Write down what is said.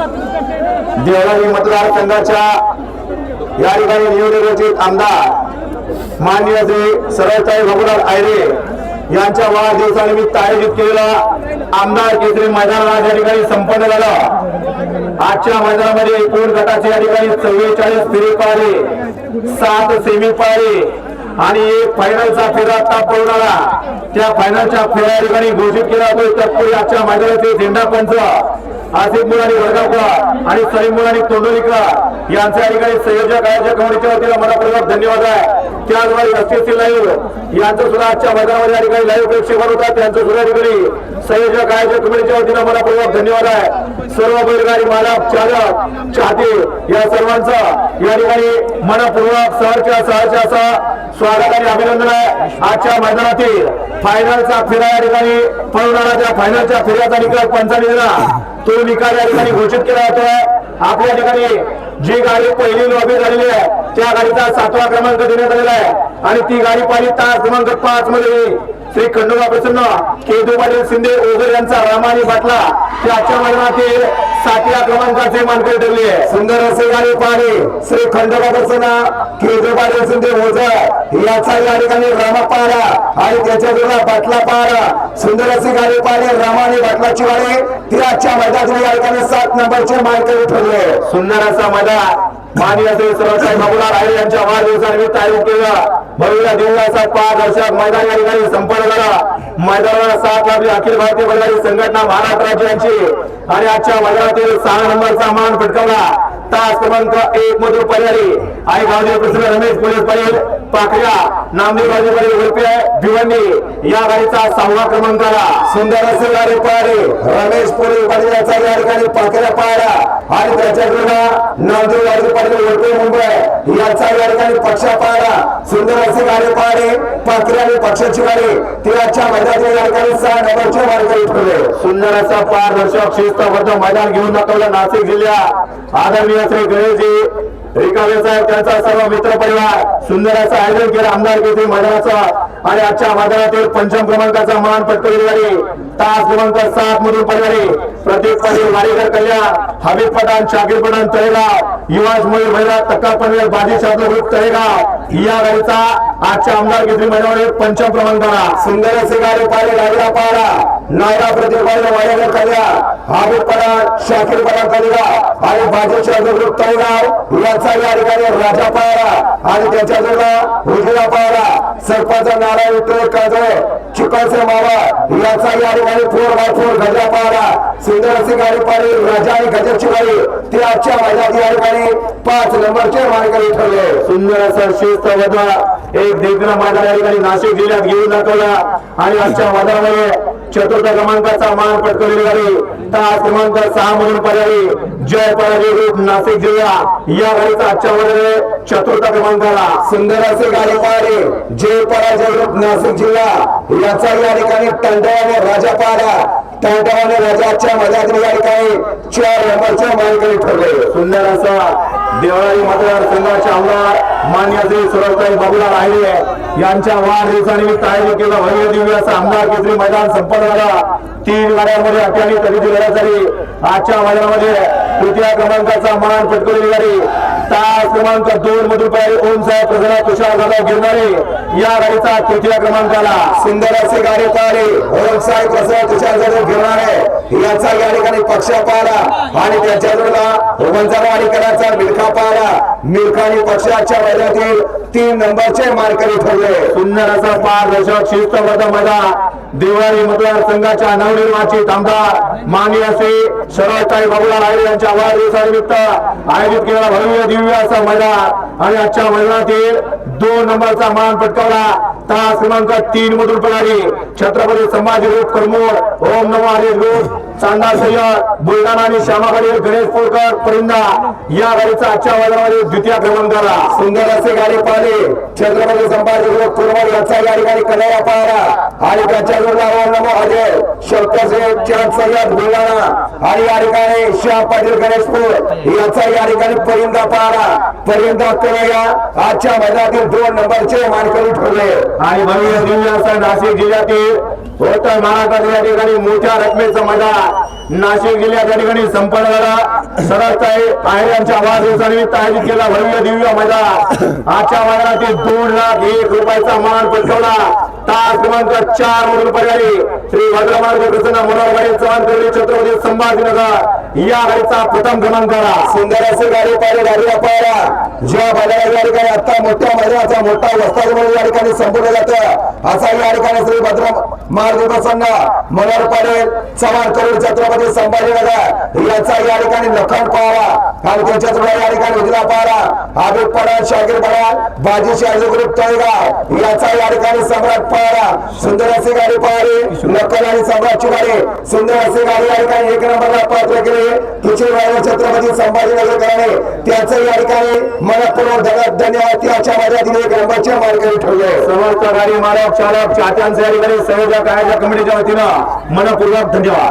देवळाली मतदारसंघाच्या या ठिकाणी निवडणुकीचे आमदार मान्य श्री सरळताई भगुराज आयरे यांच्या वाढदिवसानिमित्त आयोजित केलेला आमदार केसरी मैदान आज या ठिकाणी संपन्न झालं. आजच्या मैदानामध्ये एकूण गटाचे या ठिकाणी चव्वेचाळीस फेरी पाहिले सात सेमी पाहिले आणि एक फायनलचा फेरा आता पळून आला त्या फायनलच्या फेऱ्या ठिकाणी घोषित केला जातोय. तत्पूर्वी आजच्या मैदानाचे झेंडा पंच आसिफ मुलानी वडगावकर आणि सलीम मुलानी तोंडोलीकर यांच्या या ठिकाणी संयोजक आयोजक कमिटीच्या वतीनं मनापूर्वक धन्यवाद आहे. त्याचबरोबर एसटीसी लाईव्ह यांचं सुद्धा आजच्या मैदानामध्ये या ठिकाणी लाईव्ह प्रेक्षक होतात. त्यांचं सुद्धा ठिकाणी संयोजक आयोजक कमिटीच्या वतीनं मनापूर्वक धन्यवाद आहे. सर्व बैलगाडी मालक चालक चाहते या सर्वांचा या ठिकाणी मनपूर्वक सहरच्या सहरच्या असा स्वागत आणि अभिनंदन आहे. आजच्या मैदानातील फायनलचा फेरा या ठिकाणी पळवणारा त्या फायनलच्या फेऱ्याचा निकाल पंचाने तो निकाल या ठिकाणी घोषित केला जातोय. आपल्या ठिकाणी जी गाडी पहिली लॉबी झालेली आहे त्या गाडीचा सातवा क्रमांक देण्यात आलेला आहे. आणि ती गाडी पाहिली तास क्रमांक पाच मध्ये श्री खंडोबा प्रसन्न केदू पाटील शिंदे ओझर यांचा रामानी बाटला. ते आजच्या मैदानातील सातव्या क्रमांकाचे मानकरी ठरले. सुंदर असे गाडी पाहणे. श्री खंडोबा प्रसन्न केदू पाटील शिंदे ओझर. याचा या ठिकाणी रामा पाहला आणि त्याच्या जोडा बाटला पाहला सुंदर असे गाडी पाहणे रामाने बाटलाची गाडी ती आजच्या मैदानातील या ठिकाणी सात नंबरचे मानकरी ठरले. सुंदर असा मैदान. माननीय श्री सरळसाई बाबूलाल आहे यांच्या वाढदिवसानिमित्त आयोजित केलं भव्य दिव्य असा पारदर्शक मैदान या ठिकाणी संपन्न झाला. मैदानाला साथ लाभली अखिल भारतीय बैलगाडी संघटना महाराष्ट्र राज्य यांची. आणि आजच्या मैदानातील सहा नंबरचा मान पटकावला तास क्रमांक एक मधून पर्यायी आणि गावदेव प्रसन्न रमेश पोलीस पाटील पाखऱ्या नामदेव राजे पाटील उर्फे भिवंडी या गाडीचा सहावा क्रमांक आला. सुंदर असे गाडी पाहिली रमेश पोलीस पाटील याचा या ठिकाणी पाखऱ्या पाहिला आणि त्याच्याकडे नामदेव राजे पाटील उर्फे मुंबई. याचा या ठिकाणी पक्षा पाहिला सुंदर अशी गाडी पाहिली पाखऱ्या आणि पक्षाची गाडी तिळाच्या मैदानाच्या मैदानातील या ठिकाणी सहा नंबरच्या मार्गाने ठरले सुंदर असा पारदर्शक शिस्तबद्ध मैदान घेऊन दाखवलं नाशिक जिल्ह्यात. आदरणीय श्री गणेशजी रिकामे साहेब त्यांचा सर्व मित्र परिवार सुंदर असं आयोजन केलं आमदार केसरी मैदानाचं. आणि आजच्या मैदानातील पंचम क्रमांकाचा मान पटकवली गाडी तास क्रमांक सात मधून पडणारी प्रतीक पाटील वाडेकर कल्याण हबीब पठाण शाकीर पठाण तळेगाव युवाज मयूर महिला तक्का पनवेल बाजी शादू ग्रुप तळेगाव. या गाडीचा आजच्या आमदार केसरी मैदानावर पंचम क्रमांकाला सुंदर असे गाडी पाहिले नागरा पाहिला नायरा प्रतीक पाटील वारीकर कल्याण हबीब पठाण शाकीर पठाण तळेगाव आणि बाजी शास्त्र ग्रुप तळेगाव याचा या ठिकाणी राजा पाहला आणि त्याच्या जोडा उजव्या पाहला सरपंच नारायण विठ्ठल काजळे चिकनसे मावा याचा या ठिकाणी फोर बाय फोर गजा पाहला सुंदर अशी गाडी पाहिली राजा आणि गजाची गाडी ती आजच्या मैदानात या ठिकाणी पाच नंबरचे मार्गाने ठरले. सुंदर असं शिस्तबद्ध एक दिग्न मैदान या ठिकाणी नाशिक जिल्ह्यात घेऊन दाखवला. आणि आजच्या मैदानामध्ये चतुर्थ क्रमांकाचा मान पटकवलेली तास क्रमांक सहा म्हणून पर्यायी जय पराजय रूप नाशिक जिल्हा. या गाडीचा आजच्या वर्ग चतुर्थ क्रमांकाला सुंदर असे गाडी पाहिली. जय पराजय रूप नाशिक जिल्हा. याचा या ठिकाणी टंडवाने राजा पाहिला. टंडवाने रजाच्या मैदानातील या ठिकाणी चार नंबरच्या मानकरी ठरले. सुंदर असा देवळाई मतदारसंघाचे आमदार मान्य श्री सुरक्षाई बाबूलाल आहिरे यांच्या वाढदिवसानिमित्त आयोजित केलं भव्य दिव्य असं आमदार केसरी मैदान संपन्न झालं. तीन गाड्यांमध्ये अठ्याण्णव तरी लढत झाली आजच्या मैदानामध्ये तृतीय क्रमांकाचा मान पटकवली गाडी तास क्रमांक दोन मधून पाहिजे ओम साहेब प्रसन्न तुषार जाधव गिरणारे या गाडीचा तृतीय क्रमांकाला सुंदर असे गाडी पाहिली ओम साहेब प्रसन्न तुषार जाधव गिरणारे याचा या ठिकाणी पक्ष पाहिला. आणि त्याच्या जोडला आणि कराचा मिल्खा पाहिला. मिल्खा आणि पक्षाच्या मैदानातील तीन नंबरचे मार्करी ठरले. सुंदर असा पारदर्शक शिस्तबद्ध मजा दिवाळी मतदारसंघाच्या नवनिर्वाचित आमदार. माननीय असे शरदताई बाबूलाल आहिले यांच्या वाढदिवसानिमित्त आयोजित केलेला भव्य दिव्य असा मैदान. आणि आजच्या मैदानातील दोन नंबरचा मान पटकावला. तास क्रमांक तीन मधून पडाली छत्रपती संभाजी रूप करमोड ओम नमो हरी ग्रुप चांदा सय्यद बुलढाणा आणि श्यामाकडील गणेश पोरकर परिंदा. या गाडीचा आजच्या मैदानामध्ये द्वितीय क्रमांकाला. सुंदर असे गाडी ठिकाणी छत्रपती संभाजी ग्रुप कुरमड याचा या ठिकाणी कल्याणा पाहला आणि त्याच्या जोडला ओम नमो हरे शंकर चांद सय्यद बुलढाणा आणि या ठिकाणी श्याम पाटील गणेशपूर. यांचा या ठिकाणी परिंदा पाहला परिंदा करूया आजच्या मैदानातील दोन नंबरचे मानकरी ठरले. आणि भव्य दिव्य नाशिक जिल्ह्यातील होतं महाराष्ट्रातील या ठिकाणी मोठ्या रकमेचं मैदान. नाशिक जिल्ह्यात या ठिकाणी संपन्न झाला. आहे आहेर आवाज वाढदिवसानिमित्त आयोजित केला भव्य दिव्य मैदान. आजच्या मैदानातील दोन लाख एक रुपयाचा मान पटकवला. तास क्रमांक चार मधून पर्यायी. श्री भद्रमार्ग प्रसन्न मनोहरबाई चव्हाण कर्वे छत्रपती संभाजीनगर. या गाडीचा प्रथम क्रमांक आला. सुंदर असे गाडी पाहिजे गाडी पाहिला जेव्हा बाजाराच्या या ठिकाणी आता मोठ्या मैदानाचा मोठा वस्ताद म्हणून या ठिकाणी संपूर्ण जातं. असा या ठिकाणी श्री भद्र मार्ग प्रसन्न. मनोहर पाटील चव्हाण करोड छत्रपती संभाजीनगर. याचा या ठिकाणी लखन पाहावा. आणि त्याच्याच या ठिकाणी उजला पाहावा. आबिद पडाल शागीर पडाल बाजी शाही ग्रुप तळेगाव. याचा या ठिकाणी सम्राट पाहावा. सुंदर असे गाडी पाहिली लखन आणि सम्राटची गाडी सुंदर असे गाडी या ठिकाणी एक नंबरला पात्र केले. किशोर राजा छत्रपती संभाजीनगर कराने त्याचं या ठिकाणी मनपूर्वक धन्य- धन्यवाद. त्याच्या माझ्या एक नंबरच्या मार्गाने ठेवले समर्थ गाडी मालक चालक चाहत्यांचे या ठिकाणी संयोजक आयोजक कमिटीच्या वतीनं मनपूर्वक धन्यवाद.